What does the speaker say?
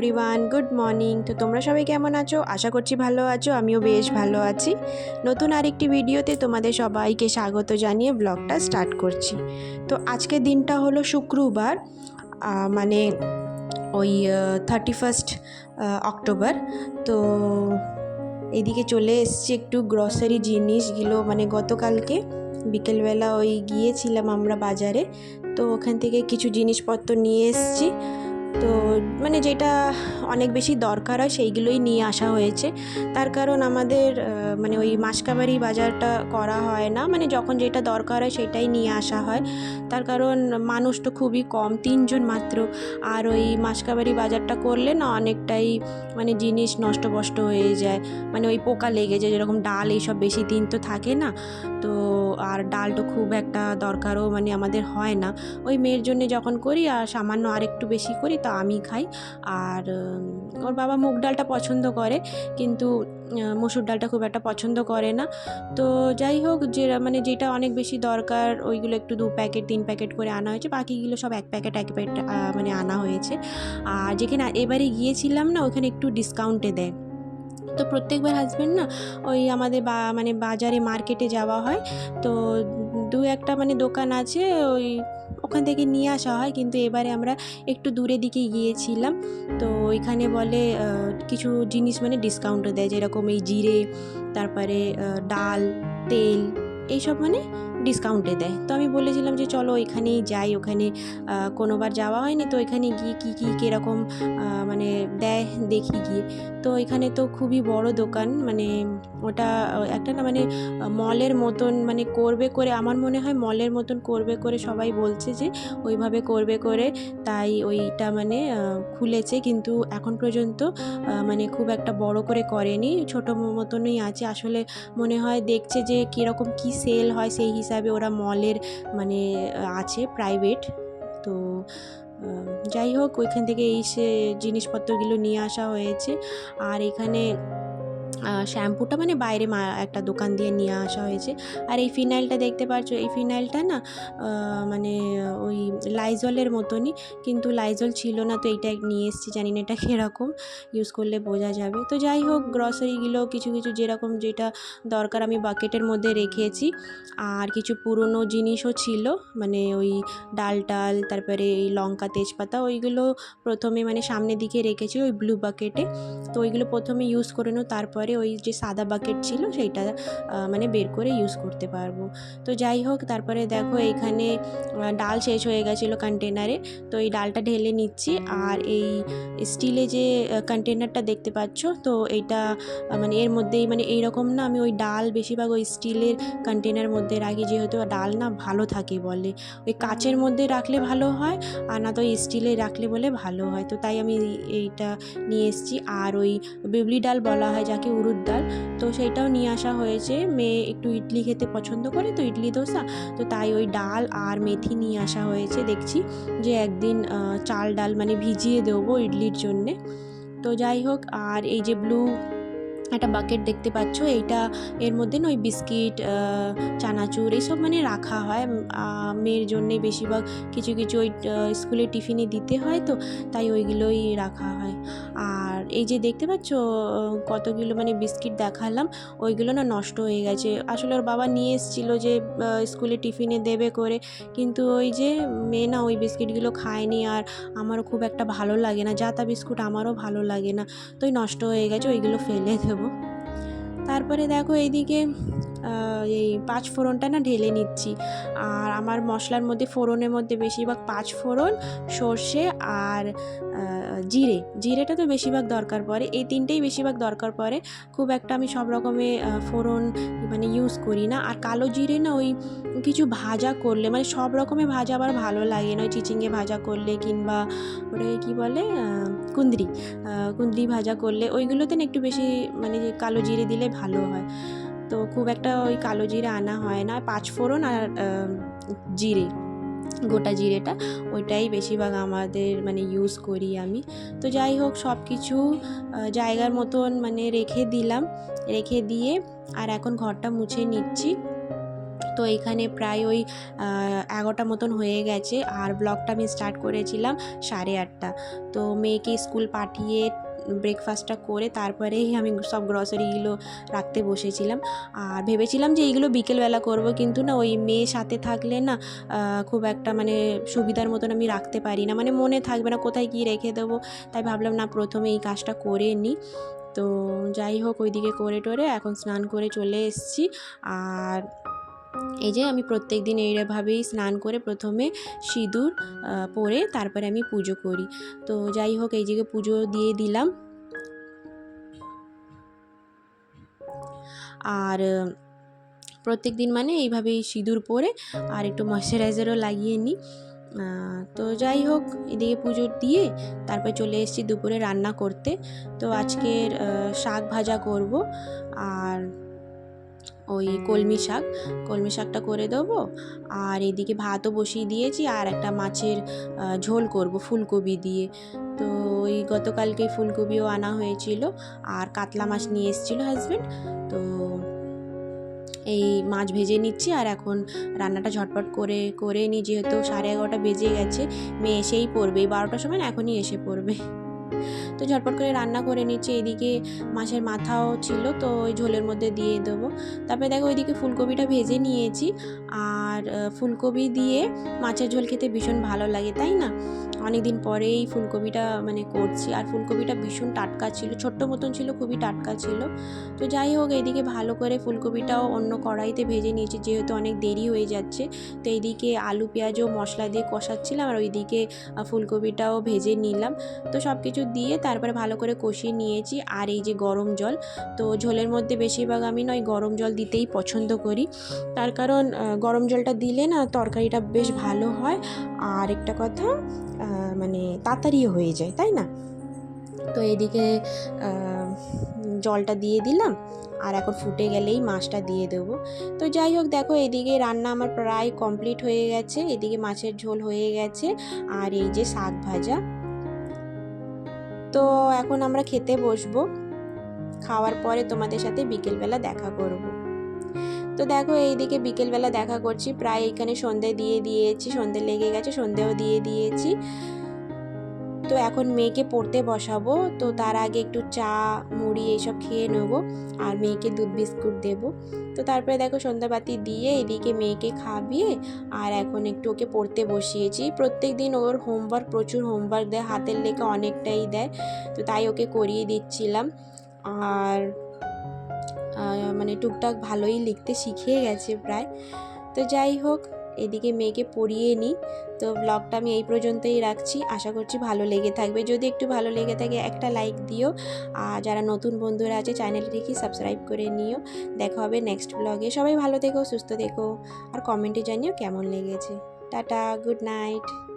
Everyone good morning তো তোমরা সবাই কেমন আছো? আশা করছি ভালো আছো। আমিও বেশ ভালো আছি। নতুন আরেকটি ভিডিওতে তোমাদের সবাইকে স্বাগত জানিয়ে ব্লগটা স্টার্ট করছি। তো আজকের দিনটা হলো শুক্রবার মানে ওই থার্টি ফার্স্ট অক্টোবর। তো এদিকে চলে এসছি একটু গ্রসারি জিনিসগুলো মানে গতকালকে বিকেলবেলা ওই গিয়েছিলাম আমরা বাজারে। তো ওখান থেকে কিছু জিনিসপত্র নিয়ে এসছি। তো মানে যেটা অনেক বেশি দরকার হয় সেইগুলোই নিয়ে আসা হয়েছে। তার কারণ আমাদের মানে ওই মাসকাবারি বাজারটা করা হয় না। মানে যখন যেটা দরকার হয় সেটাই নিয়ে আসা হয়। তার কারণ মানুষ তো খুবই কম, তিনজন মাত্র। আর ওই মাসকাবারি বাজারটা করলে না অনেকটাই মানে জিনিস নষ্টবষ্ট হয়ে যায়। মানে ওই পোকা লেগে যায়, যেরকম ডাল এইসব বেশি দিন তো থাকে না। তো আর ডাল তো খুব একটা দরকারও মানে আমাদের হয় না। ওই মেয়ের জন্য যখন করি আর সামান্য আর একটু বেশি করি তো আমি খাই। আর ওর বাবা মুগ ডালটা পছন্দ করে, কিন্তু মসুর ডালটা খুব একটা পছন্দ করে না। তো যাই হোক, যে মানে যেটা অনেক বেশি দরকার, ওইগুলো একটু দু প্যাকেট, তিন প্যাকেট করে আনা হয়েছে। বাকিগুলো সব এক প্যাকেট এক প্যাকেট মানে আনা হয়েছে। আর যেখানে এবারে গিয়েছিলাম না, ওখানে একটু ডিসকাউন্টে দেয়। তো প্রত্যেকবার হাজব্যান্ড না, ওই আমাদের বা মানে বাজারে মার্কেটে যাওয়া হয়। তো দু একটা মানে দোকান আছে, ওই ওখান থেকে নিয়ে আসা হয়। কিন্তু এবারে আমরা একটু দূরে দিকে গিয়েছিলাম। তো ওইখানে বলে কিছু জিনিস মানে ডিসকাউন্টও দেয়। যেরকম এই জিরে, তারপরে ডাল, তেল এইসব মানে ডিসকাউন্টে দেয়। তো আমি বলেছিলাম যে চলো ওইখানেই যাই, ওখানে কোনোবার যাওয়া হয়নি, তো ওইখানে গিয়ে কী কী, কীরকম মানে দেয় দেখি গিয়ে। তো এখানে তো খুবই বড় দোকান মানে ওটা একটা না মানে মলের মতন মানে করবে করে, আমার মনে হয় মলের মতন করবে করে সবাই বলছে যে ওইভাবে করবে করে, তাই ওইটা মানে খুলেছে। কিন্তু এখন পর্যন্ত মানে খুব একটা বড় করে করেনি, ছোটো মতনই আছে। আসলে মনে হয় দেখছে যে কীরকম কী সেল হয় সেই হিসাবে ওরা মলের মানে আছে প্রাইভেট। তো যাই হোক, ওইখান থেকে এই সে জিনিসপত্রগুলো নিয়ে আসা হয়েছে। আর এখানে শ্যাম্পুটা মানে বাইরে মা, একটা দোকান দিয়ে নিয়ে আসা হয়েছে। আর এই ফিনাইলটা দেখতে পাচ্ছ এই ফিনাইলটা না মানে ওই লাইজলের মতনই, কিন্তু লাইজল ছিল না, তো এইটা নিয়ে এসেছি, জানি না এটা কীরকম ইউজ করলে বোঝা যাবে। তো যাই হোক গ্রসারিগুলো কিছু কিছু যেরকম যেটা দরকার আমি বাকেটের মধ্যে রেখেছি। আর কিছু পুরনো জিনিসও ছিল মানে ওই ডাল টাল, তারপরে এই লঙ্কা, তেজপাতা, ওইগুলো প্রথমে মানে সামনের দিকে রেখেছি, ওই ব্লু বাকেটে তো ওইগুলো প্রথমে ইউজ করে নেব, তারপরে ওই যে সাদা বাকেট ছিল সেইটা মানে বের করে ইউজ করতে পারব। তো যাই হোক তারপরে দেখো এইখানে আহ, ডাল শেষ হয়ে গেছিল কন্টেনারে তো এই ডালটা ঢেলে নিচ্ছি। আর এই স্টিলে যে কন্টেনারটা দেখতে পাচ্ছ তো এইটা মানে এর মধ্যেই মানে এইরকম না আমি ওই ডাল বেশিরভাগ ওই স্টিলের কন্টেনার মধ্যে রাখি যেহেতু ডাল না ভালো থাকে বলে। ওই কাচের মধ্যে রাখলে ভালো হয় আর না তো স্টিলে রাখলে বলে ভালো হয়। তো তাই আমি এইটা নিয়ে এসেছি। আর ওই বিবলি ডাল বলা হয় যাকে উড়ুদ ডাল। তো সেইটাও নিয়ে আসা হয়েছে। মেয়ে একটু ইডলি খেতে পছন্দ করে, তো ইডলি দোসা। তো তাই ওই ডাল আর মেথি নিয়ে আসা হয়েছে। দেখছি যে একদিন চাল ডাল মানে ভিজিয়ে দেবো ইডলির জন্যে। তো যাই হোক, আর এই যে ব্লু একটা বাকেট দেখতে পাচ্ছ, এইটা এর মধ্যে ওই বিস্কিট চানাচুর এইসব মানে রাখা হয়। মেয়ের জন্যে বেশিরভাগ কিছু কিছু ওই স্কুলে টিফিনে দিতে হয় তো, তাই ওইগুলোই রাখা হয়। আর এই যে দেখতে পাচ্ছ কতগুলো মানে বিস্কিট দেখালাম, ওইগুলো না নষ্ট হয়ে গেছে। আসলে ওর বাবা নিয়ে এসেছিল যে স্কুলে টিফিনে দেবে করে, কিন্তু ওই যে মেয়ে না ওই বিস্কিটগুলো খায়নি আর আমারও খুব একটা ভালো লাগে না। যাতা বিস্কুট আমারও ভালো লাগে না। তো ওই নষ্ট হয়ে গেছে, ওইগুলো ফেলে দেবো তারপরে দেখো এইদিকে এই পাঁচ ফোড়নটা না ঢেলে নিচ্ছি। আর আমার মশলার মধ্যে, ফোড়নের মধ্যে বেশিরভাগ পাঁচ ফোড়ন, সর্ষে আর জিরে। জিরেটা তো বেশিরভাগ দরকার পড়ে। এই তিনটেই বেশিরভাগ দরকার পড়ে। খুব একটা আমি সব রকমের ফোড়ন মানে ইউজ করি না। আর কালো জিরে না ওই কিছু ভাজা করলে মানে সব রকমের ভাজা আবার ভালো লাগে না। চিচিঙ্গে ভাজা করলে কিংবা ওটাকে কী বলে কুন্দ্রি কুন্দ্রি ভাজা করলে, ওইগুলোতে না একটু বেশি মানে কালো জিরে দিলে ভালো হয়। তো খুব একটা ওই কালো জিরে আনা হয় না, পাঁচ ফোড়ন আর জিরে, গোটা জিরেটা। ওইটাই বেশিরভাগ আমাদের মানে ইউজ করি আমি। তো যাই হোক সব কিছু জায়গার মতন মানে রেখে দিলাম। রেখে দিয়ে আর এখন ঘরটা মুছে নিচ্ছি। তো এখানে প্রায় ওই এগারোটা মতন হয়ে গেছে। আর ব্লগটা আমি স্টার্ট করেছিলাম সাড়ে আটটা। তো মেয়েকে স্কুল পাঠিয়ে ব্রেকফাস্টটা করে তারপরেই আমি সব গ্রসারিগুলো রাখতে বসেছিলাম। আর ভেবেছিলাম যে এইগুলো বিকেলবেলা করব, কিন্তু না, ওই মেয়ে সাথে থাকলে না খুব একটা মানে সুবিধার মতন আমি রাখতে পারি না। মানে মনে থাকবে না কোথায় কী রেখে দেবো, তাই ভাবলাম না, প্রথমে এই কাজটা করে নিই। তো যাই হোক, ওইদিকে করে টোরে এখন স্নান করে চলে এসেছি। আর এই যে আমি প্রত্যেক দিন এইভাবেই স্নান করে প্রথমে সিঁদুর পরে তারপরে আমি পুজো করি। তো যাই হোক, এই দিকে পুজো দিয়ে দিলাম। আর, প্রত্যেক দিন মানে এইভাবেই সিঁদুর পরে আর একটু ময়শ্চারাইজারও লাগিয়ে নিই। তো যাই হোক, এদিকে পুজো দিয়ে তারপর চলে এসেছি দুপুরে রান্না করতে। তো আজকের শাক ভাজা করব। আর ওই কলমি শাক, কলমি শাকটা করে দেবো। আর এদিকে ভাতও বসিয়ে দিয়েছি, আর একটা মাছের ঝোল করব ফুলকপি দিয়ে। তো ওই গতকালকেই ফুলকপিও আনা হয়েছিল, আর কাতলা মাছ নিয়ে এসেছিল হাজব্যান্ড তো এই মাছ ভেজে নিচ্ছি, আর এখন রান্নাটা ঝটপট করে করে নিই। যেহেতু সাড়ে এগারোটা বেজে গেছে, মেয়ে এসেই পড়বে। এই বারোটার সময় এখনই এসে পড়বে। তো ঝটপট করে রান্না করে নিচ্ছি। এদিকে মাছের মাথাও ছিল, তো ওই ঝোলের মধ্যে দিয়ে দেবো। তারপরে দেখো ওইদিকে ফুলকপিটা ভেজে নিয়েছি। আর ফুলকপি দিয়ে মাছের ঝোল খেতে ভীষণ ভালো লাগে, তাই না? অনেক দিন পরেই ফুলকপিটা মানে করছি। আর ফুলকপিটা ভীষণ টাটকা ছিল, ছোট্ট মতন ছিল, খুবই টাটকা ছিল। তো যাই হোক এইদিকে ভালো করে ফুলকপিটাও অন্য কড়াইতে ভেজে নিয়েছি, যেহেতু অনেক দেরি হয়ে যাচ্ছে। তো এইদিকে আলু, পেঁয়াজও মশলা দিয়ে কষাচ্ছিলাম, আর ওইদিকে ফুলকপিটাও ভেজে নিলাম। তো সব কিছু দিয়ে তারপরে ভালো করে কষিয়ে নিয়েছি আর এই যে গরম জল, তো ঝোলের মধ্যে বেশিরভাগ আমি নয়, গরম জল দিতেই পছন্দ করি। তার কারণ গরম জলটা দিলে না তরকারিটা বেশ ভালো হয়, আর একটা কথা মানে তাড়াতাড়ি হয়ে যায়, তাই না? তো এদিকে জলটা দিয়ে দিলাম, আর এখন ফুটে গেলেই মাছটা দিয়ে দেবো। তো যাই হোক, দেখো এদিকে রান্না আমার প্রায় কমপ্লিট হয়ে গেছে, এদিকে মাছের ঝোল হয়ে গেছে, আর এই যে শাক ভাজা। তো এখন আমরা খেতে বসবো। খাওয়ার পরে তোমাদের সাথে বিকেলবেলা দেখা করব। তো দেখো এইদিকে বিকেলবেলা দেখা করছি। প্রায় এখানে সন্ধে দিয়ে দিয়েছি সন্ধে লেগে গেছে সন্ধেও দিয়ে দিয়েছি। তো এখন মেয়েকে পড়তে বসাবো, তো তার আগে একটু চা, মুড়ি এইসব খেয়ে নেব আর মেয়েকে দুধ বিস্কুট দেবো। তো তারপরে দেখো সন্ধ্যাবাতি দিয়ে এদিকে মেয়েকে খাবিয়ে আর এখন একটু ওকে পড়তে বসিয়েছি। প্রত্যেক দিন ওর হোমওয়ার্ক প্রচুর হোমওয়ার্ক দেয়, হাতের লেখা অনেকটাই দেয়, তো তাই ওকে করিয়ে দিচ্ছিলাম। আর মানে টুকটাক ভালোই লিখতে শিখিয়ে গেছে প্রায়। তো যাই হোক এদিকে মেয়েকে পড়িয়ে নিই তো ব্লগটা আমি এই পর্যন্তই রাখছি। আশা করছি ভালো লেগে থাকবে। যদি একটু ভালো লেগে থাকে, একটা লাইক দিও। আর যারা নতুন বন্ধুরা আছে চ্যানেলটিকে সাবস্ক্রাইব করে নিও। দেখা হবে নেক্সট ব্লগে সবাই ভালো থেকো, সুস্থ থেকো। আর কমেন্টে জানিও কেমন লেগেছে। Tata good night